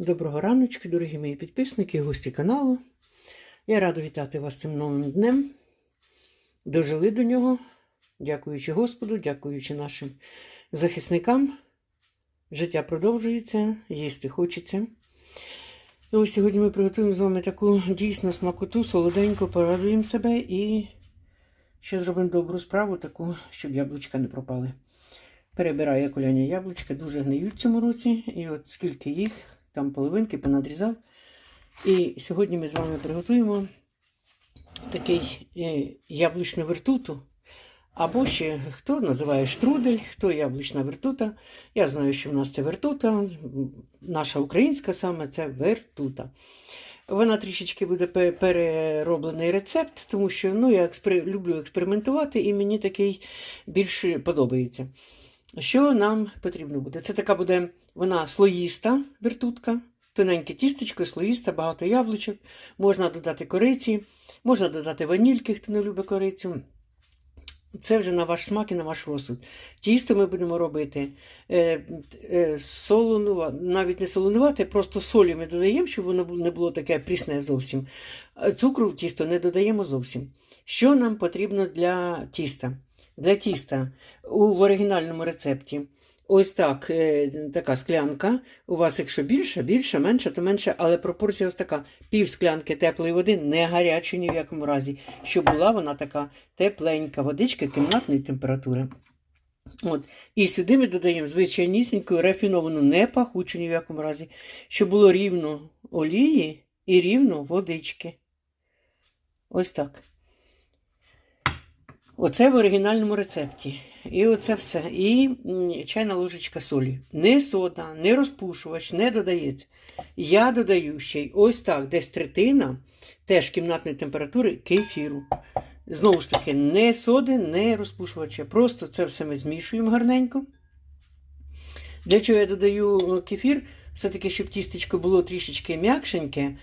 Доброго раночку, дорогі мої підписники і гості каналу. Я рада вітати вас цим новим днем. Дожили до нього, дякуючи Господу, дякуючи нашим захисникам. Життя продовжується, їсти хочеться. І ось сьогодні ми приготуємо з вами таку дійсно смакоту, солоденьку, порадуємо себе і ще зробимо добру справу, таку, щоб яблучка не пропали. Перебираю я коляні яблучка, дуже гниють цьому році. І от скільки їх, там половинки понадрізав. І сьогодні ми з вами приготуємо такий е, яблучну вертуту. Або ще хто називає штрудель, хто яблучна вертута. Я знаю, що в нас це вертута, наша українська саме це вертута. Вона трішечки буде перероблений рецепт, тому що ну, я експер... люблю експериментувати і мені такий більше подобається. Що нам потрібно буде? Це така буде вона слоїста вертутка, тоненьке тістечко, слоїста, багато яблучок. Можна додати кориці, можна додати ванільки, хто не любить корицю. Це вже на ваш смак і на ваш розсуд. Тісто ми будемо робити е, е, солону, навіть не солонувати, просто солі ми додаємо, щоб воно не було таке прісне зовсім. Цукру в тісто не додаємо зовсім. Що нам потрібно для тіста? Для тіста у в оригінальному рецепті. Ось так, е, така склянка. У вас, якщо більше, більше, менше, то менше, але пропорція ось така: пів склянки теплої води, не гарячої ні в якому разі, щоб була вона така тепленька водичка кімнатної температури. От. І сюди ми додаємо звичайнісіньку рафіновану, не пахучу ні в якому разі, щоб було рівно олії і рівно водички. Ось так. Оце в оригінальному рецепті. І оце все. І чайна ложечка солі. Не сода, не розпушувач, не додається. Я додаю ще й ось так, десь третина, теж кімнатної температури кефіру. Знову ж таки, не соди, не розпушувача. Просто це все ми змішуємо гарненько. Для чого я додаю е, кефір? Все-таки, щоб тістечко було трішечки м'якшеньке,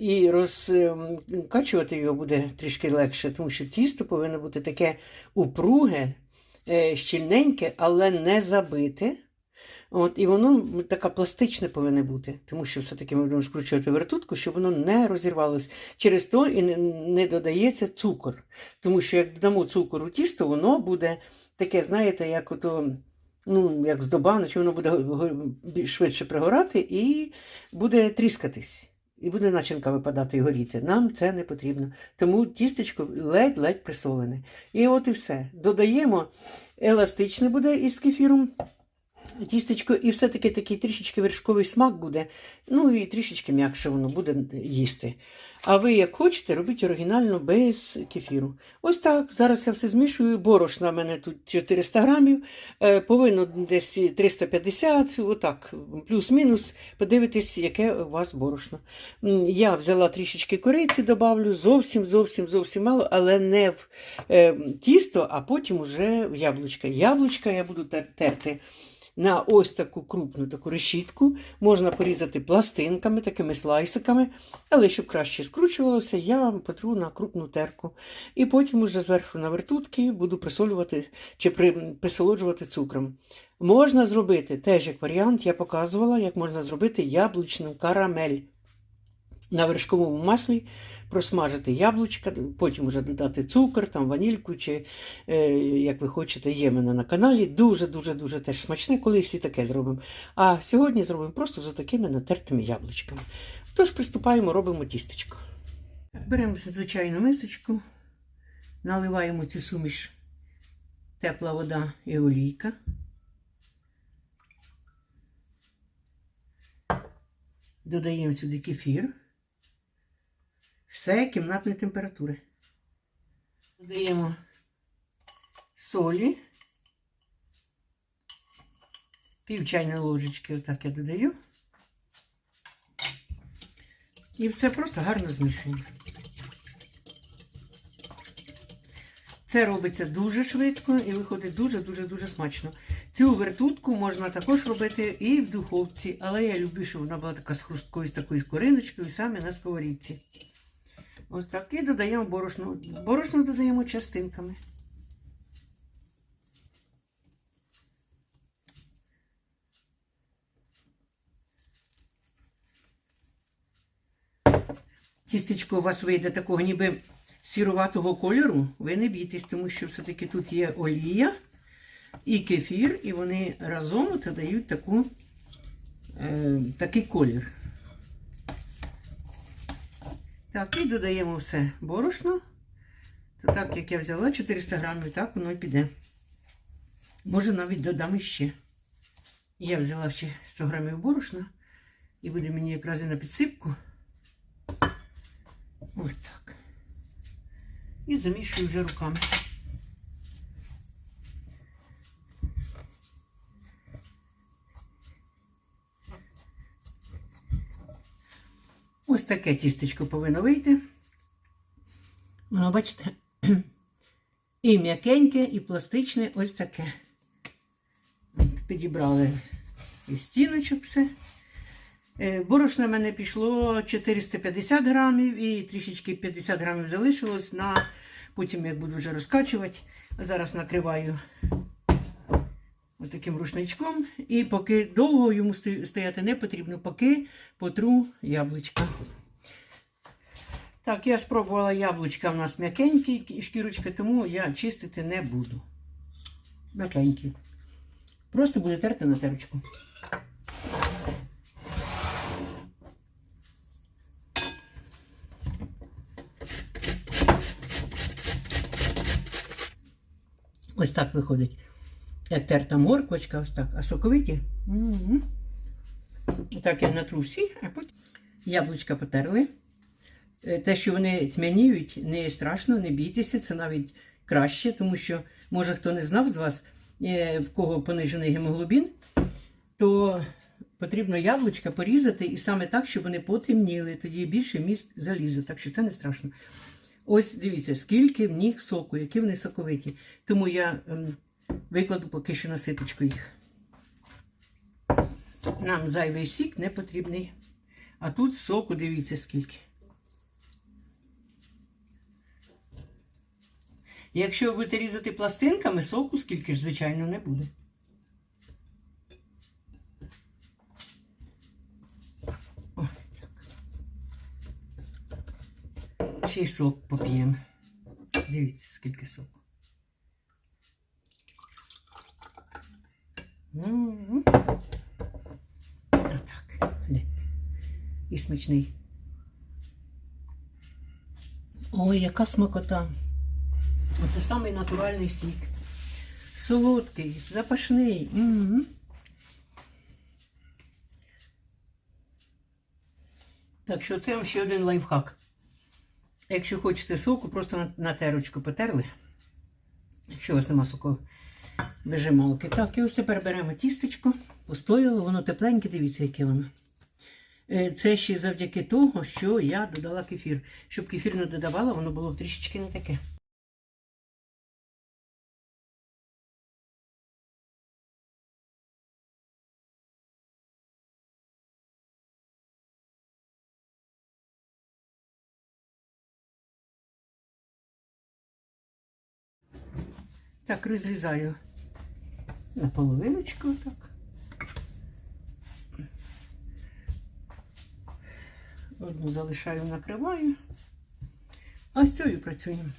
і розкачувати його буде трішки легше, тому що тісто повинно бути таке упруге, е, щільненьке, але не забите. От, і воно таке пластичне повинне бути, тому що все-таки ми будемо скручувати вертутку, щоб воно не розірвалося. Через то і не, додається цукор. Тому що як додамо цукор у тісто, воно буде таке, знаєте, як ото, ну, як здоба, наче воно буде швидше пригорати і буде тріскатись. І буде начинка випадати і горіти. Нам це не потрібно. Тому тістечко ледь-ледь присолене. І от і все. Додаємо еластичне буде із кефіром тістечко, і все-таки такий трішечки вершковий смак буде, ну і трішечки м'якше воно буде їсти. А ви, як хочете, робіть оригінально без кефіру. Ось так. Зараз я все змішую. Борошна в мене тут 400 грамів, е, повинно десь 350, отак, плюс-мінус. Подивитись, яке у вас борошно. Я взяла трішечки кориці, добавлю, зовсім, зовсім, зовсім мало, але не в е, тісто, а потім уже в яблучка. Яблучка я буду терти на ось таку крупну таку решітку. Можна порізати пластинками, такими слайсиками, але щоб краще скручувалося, я вам потру на крупну терку. І потім уже зверху на вертутки буду присолювати чи присолоджувати цукром. Можна зробити теж як варіант, я показувала, як можна зробити яблучну карамель. На вершковому маслі просмажити яблучка, потім вже додати цукор, там ванільку, чи е, як ви хочете, є мене на каналі. Дуже-дуже дуже теж смачне, колись і таке зробимо. А сьогодні зробимо просто з такими натертими яблучками. Тож приступаємо, робимо тістечко. Беремо звичайну мисочку, наливаємо цю суміш тепла вода і олійка. Додаємо сюди кефір. Все кімнатної температури. Додаємо солі. Пів чайної ложечки, отак я додаю. І все просто гарно змішуємо. Це робиться дуже швидко і виходить дуже-дуже-дуже смачно. Цю вертутку можна також робити і в духовці, але я люблю, щоб вона була така з хрусткою, з такою кориночкою, саме на сковорідці. Ось так. І додаємо Борошну Борошно додаємо частинками. Тістечко у вас вийде такого ніби сіруватого кольору, ви не бійтесь, тому що все-таки тут є олія і кефір, і вони разом це дають таку, е, такий колір. Так, і додаємо все борошно. То так, як я взяла 400 грамів, так воно і піде. Може, навіть додам іще. Я взяла ще 100 грамів борошна і буде мені якраз і на підсипку. Ось так. І замішую вже руками. Ось таке тістечко повинно вийти. Воно, бачите, і м'якеньке, і пластичне, ось таке. Підібрали із стіночок все. Е, Борошна в мене пішло 450 грамів і трішечки 50 грамів залишилось на потім як буду вже розкачувати. Зараз накриваю таким рушничком. І поки довго йому стояти не потрібно, поки потру яблучка. Так, я спробувала яблучка у нас м'якенькі шкірочка, тому я чистити не буду. М'якенькі. Просто буду терти на терочку. Ось так виходить. Як терта морквочка, ось так. А соковиті. Угу. Так я натру всі, а потім яблучка потерли. Е, Те, що вони тьмяніють, не страшно, не бійтеся, це навіть краще, тому що, може, хто не знав з вас, е, в кого понижений гемоглобін, то потрібно яблучка порізати і саме так, щоб вони потемніли, тоді більше міст заліза, так що це не страшно. Ось дивіться, скільки в них соку, які вони соковиті. Тому я ем, викладу поки що на ситочку їх. Нам зайвий сік не потрібний. А тут соку, дивіться, скільки. Якщо ви будете різати пластинками, соку скільки ж, звичайно, не буде. Ой, так. Ще й сок поп'ємо. Дивіться, скільки соку. Отак. гляньте. І смачний. Ой, яка смакота. Оце самий натуральний сік. Солодкий, запашний. М. Так що це вам ще один лайфхак. Якщо хочете соку, просто на терочку потерли. Якщо у вас нема соку вижималки. Так, і ось тепер беремо тістечко, постояло, воно тепленьке, дивіться, яке воно. Е, Це ще завдяки того, що я додала кефір. Щоб кефір не додавала, воно було трішечки не таке. Так, розрізаю на половиночку так. Одну залишаю, накриваю. А з цією працюємо.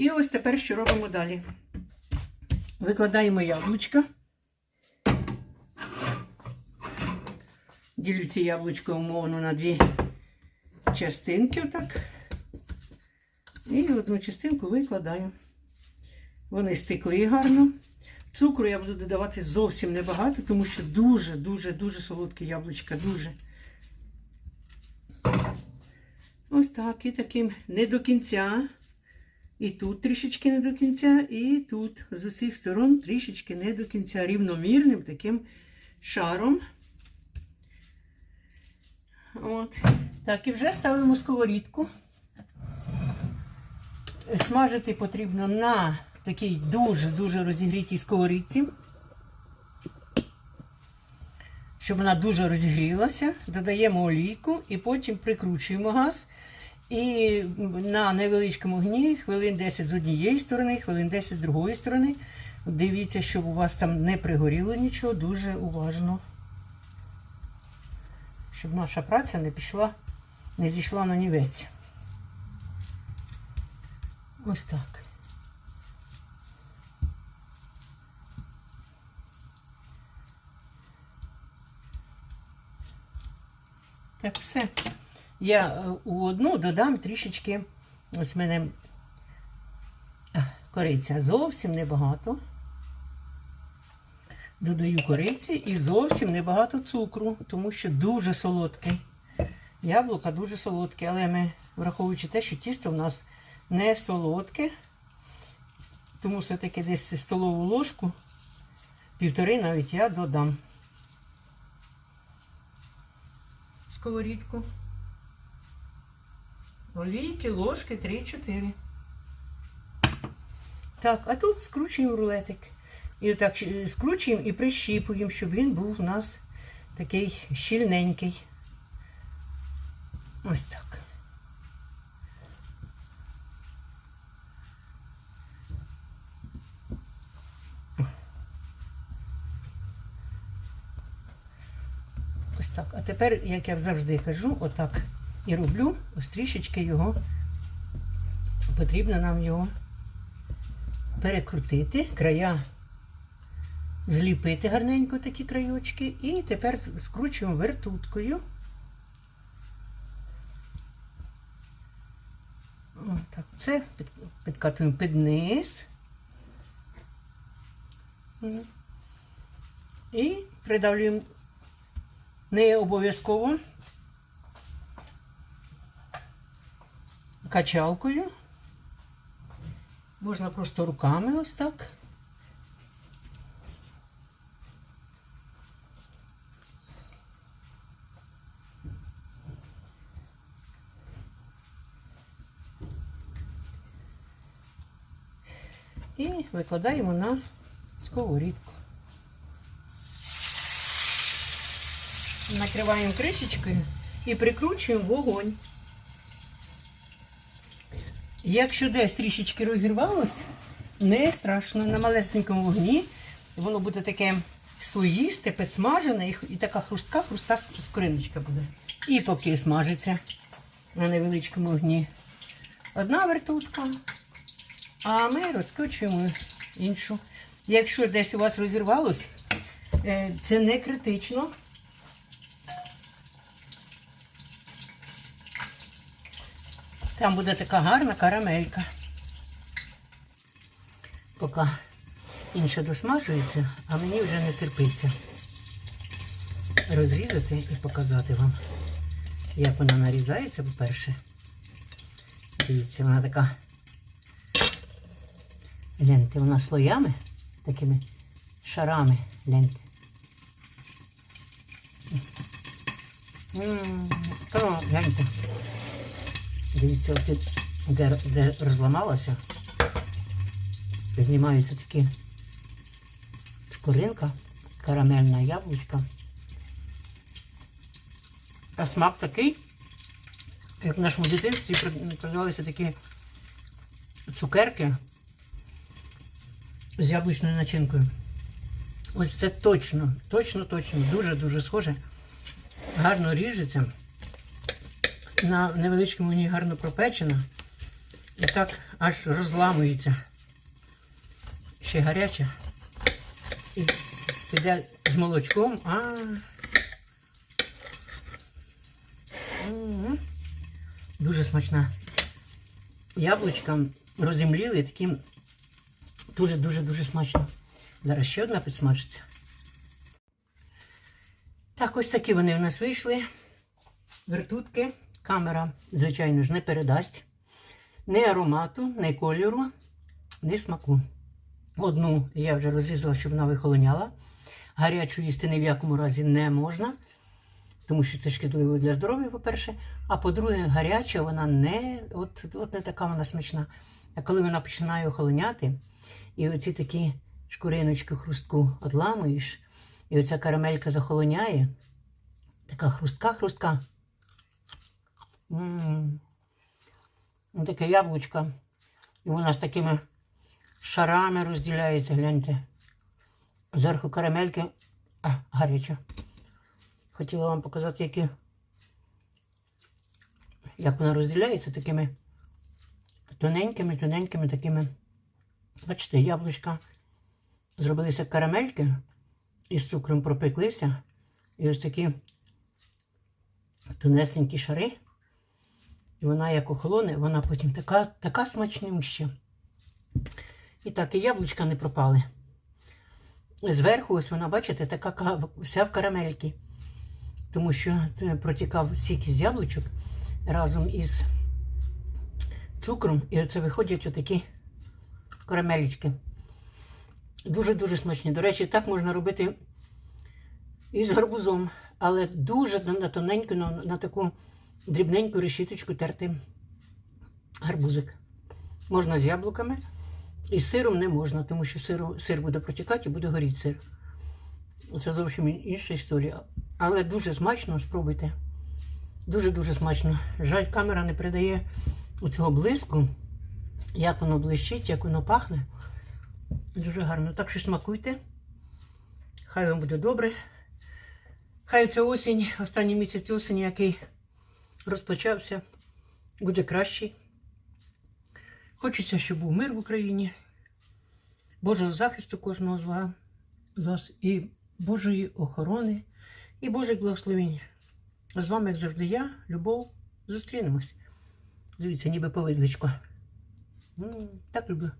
І ось тепер що робимо далі? Викладаємо яблучка. Ділю ці яблучко умовно на дві частинки, отак. І одну частинку викладаю. Вони стекли гарно. Цукру я буду додавати зовсім небагато, тому що дуже-дуже дуже солодке яблучка, дуже. Ось так, і таким не до кінця. І тут трішечки не до кінця, і тут з усіх сторон трішечки не до кінця. Рівномірним таким шаром. От. Так, і вже ставимо сковорідку. Смажити потрібно на такій дуже-дуже розігрітій сковорідці. Щоб вона дуже розігрілася, додаємо олійку і потім прикручуємо газ. І на невеличкому гні хвилин 10 з однієї сторони, хвилин 10 з другої сторони. Дивіться, щоб у вас там не пригоріло нічого, дуже уважно. Щоб наша праця не пішла, не зійшла на нівець. Ось так. Так, все. Я е, у одну додам трішечки, ось в мене кориця зовсім небагато. Додаю кориці і зовсім небагато цукру, тому що дуже солодке. Яблука дуже солодке, але ми, враховуючи те, що тісто в нас не солодке, тому все-таки десь столову ложку, півтори навіть я додам. Сковорідку. Олійки, ложки 3-4. Так, а тут скручуємо рулетик. І отак скручуємо і прищіпуємо, щоб він був у нас такий щільненький. Ось так. Ось так. А тепер, як я завжди кажу, отак і роблю, ось трішечки його. Потрібно нам його перекрутити, края зліпити гарненько такі краючки. І тепер скручуємо вертуткою. Так, це підкатуємо під низ. І придавлюємо не обов'язково качалкою. Можна просто руками ось так. І викладаємо на сковорідку. Накриваємо кришечкою і прикручуємо вогонь. Якщо десь трішечки розірвалось, не страшно. На малесенькому вогні воно буде таке слоїсте, підсмажене і, така хрустка, хруста скориночка буде. І поки смажиться на невеличкому вогні одна вертутка, а ми розкочуємо іншу. Якщо десь у вас розірвалось, е, це не критично. Там буде така гарна карамелька. Поки інша досмажується, а мені вже не терпиться розрізати і показати вам, як вона нарізається, по-перше. Дивіться, вона така. Гляньте, вона слоями, такими шарами, гляньте. Гляньте. Дивіться, от тут, де, де розламалося, піднімаються такі шкуринка, карамельна яблучка. А смак такий, як в нашому дитинстві продавалися такі цукерки з яблучною начинкою. Ось це точно, точно, точно, дуже-дуже схоже. Гарно ріжеться. На невеличкому вогні гарно пропечена. І так аж розламується. Ще гаряча. І піде з молочком. А. Дуже смачна. Яблучка розімліли таким дуже-дуже-дуже смачно. Зараз ще одна підсмажиться. Так, ось такі вони в нас вийшли. Вертутки. Камера, звичайно ж, не передасть ні аромату, ні кольору, ні смаку. Одну я вже розрізала, щоб вона вихолоняла. Гарячу їсти ні в якому разі не можна, тому що це шкідливо для здоров'я, по-перше. А по-друге, гаряча вона не от, от не така вона смачна. А коли вона починає охолоняти, і оці такі шкуриночки хрустку отламуєш, і оця карамелька захолоняє, така хрустка-хрустка. М. Ну, Таке яблучко. І вона з такими шарами розділяється, гляньте. Зверху карамельки. А, гаряче. Хотіла вам показати, які, як вона розділяється такими тоненькими, тоненькими такими. Бачите, яблучка зробилися карамельки із цукром пропеклися. І ось такі тонесенькі шари. І вона як охолоне, вона потім така, така смачнюща. І так, і яблучка не пропали. Зверху, ось вона, бачите, така вся в карамельки. Тому що протікав сік із яблучок разом із цукром. І оце виходять отакі карамелечки. Дуже-дуже смачні. До речі, так можна робити і з гарбузом, але дуже на тоненьку, на, на таку дрібненьку решіточку терти гарбузик. Можна з яблуками. І з сиром не можна, тому що сиру, сир буде протікати і буде горіти сир. Це зовсім інша історія. Але дуже смачно, спробуйте. Дуже-дуже смачно. Жаль, камера не передає оцього блиску, як воно блищить, як воно пахне. Дуже гарно. Так що смакуйте. Хай вам буде добре. Хай ця осінь, останній місяць осені, який розпочався, буде кращий. Хочеться, щоб був мир в Україні, Божого захисту кожного з ва- вас і Божої охорони, і Божих благословень. З вами, як завжди, я, Любов, зустрінемось. Дивіться, ніби повидличко. Так люблю.